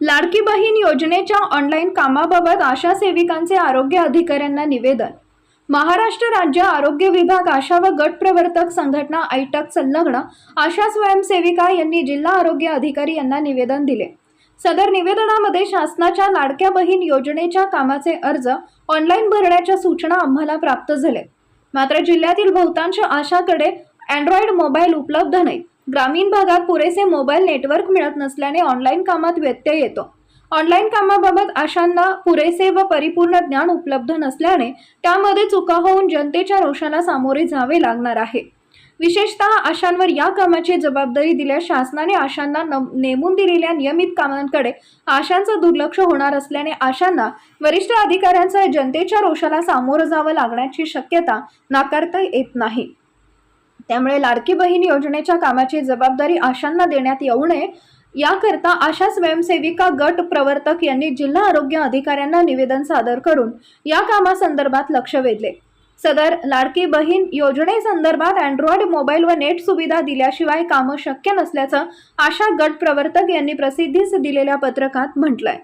लाडकी बहीण योजनेच्या ऑनलाईन कामाबाबत आशा सेविकांचे आरोग्य अधिकाऱ्यांना निवेदन. महाराष्ट्र राज्य आरोग्य विभाग आशा व गट प्रवर्तक संघटना आयटक संलग्न आशा स्वयंसेविका यांनी जिल्हा आरोग्य अधिकारी यांना निवेदन दिले. सदर निवेदनामध्ये शासनाच्या लाडक्या बहीण योजनेच्या कामाचे अर्ज ऑनलाईन भरण्याच्या सूचना आम्हाला प्राप्त झाले मात्र जिल्ह्यातील बहुतांश आशाकडे अँड्रॉइड मोबाईल उपलब्ध नाही. ग्रामीण भागात पुरेसे मोबाईल नेटवर्क मिळत नसल्याने ऑनलाईन कामात व्यत्यय येतो. ऑनलाईन कामाबाबत आशांना पुरेसे व परिपूर्ण ज्ञान उपलब्ध नसल्याने त्यामध्ये चुका होऊन जनतेच्या रोषाला सामोरे जावे लागणार आहे. विशेषतः आशांवर या कामाची जबाबदारी दिल्यास शासनाने आशांना नम- नेमून दिलेल्या नियमित कामांकडे आशांचं दुर्लक्ष होणार असल्याने आशांना वरिष्ठ अधिकाऱ्यांचं जनतेच्या रोषाला सामोरं जावं लागण्याची शक्यता नाकारता येत नाही. त्यामुळे लाडकी बहीण योजनेच्या कामाची जबाबदारी आशांना देण्यात येऊ नये. याकरता आशा स्वयंसेविका गट प्रवर्तक यांनी जिल्हा आरोग्य अधिकाऱ्यांना निवेदन सादर करून या कामासंदर्भात लक्ष वेधले. सदर लाडकी बहीण योजनेसंदर्भात अँड्रॉइड मोबाईल व नेट सुविधा दिल्याशिवाय कामं शक्य नसल्याचं आशा गट प्रवर्तक यांनी प्रसिद्धीस दिलेल्या पत्रकात म्हटलंय.